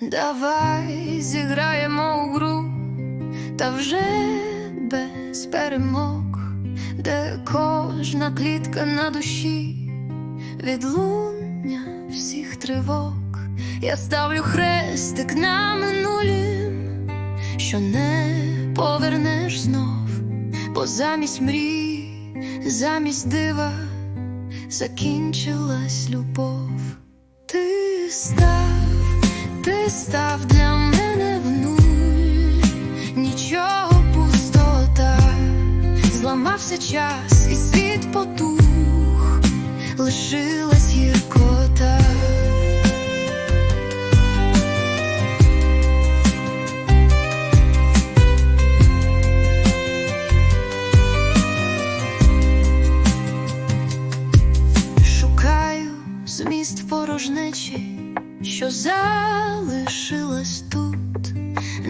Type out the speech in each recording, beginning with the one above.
Давай зіграємо у гру, та вже без перемог, де кожна клітка на душі, відлуння всіх тривог. Я ставлю хрестик на минулім, що не повернеш знов, бо замість мрій, замість дива закінчилась любов. Ти став, став для мене в нуль, нічого пустота, зламався час і світ потух, лишилась зміст порожнечі, що залишилась тут,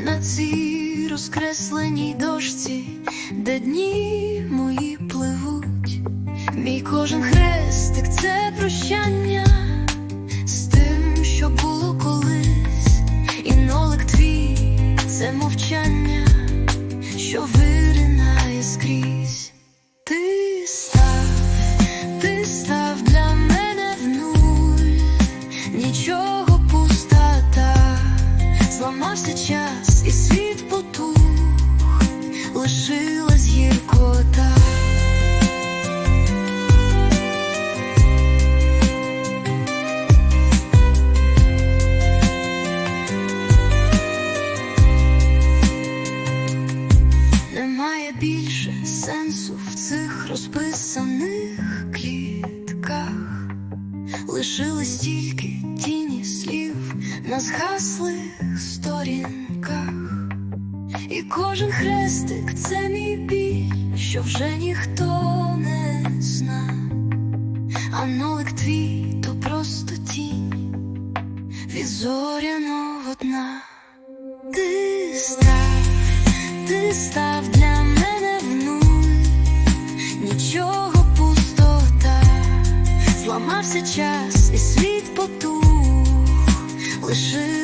на цій розкресленій дошці, де дні мої пливуть. Мій кожен хрестик це прощання з тим, що було колись, і нолик твій це мовчання, що виринає скрізь. Зламався час і світ потух, лишилась гіркота. Немає більше сенсу в цих розписаних клітках, лишились тільки тіні слів на згаслих сторінках, і кожен хрестик це мій біль, що вже ніхто не зна, а нолик твій то просто тінь від зоряного дна. Ти став, ти став пустота, зламався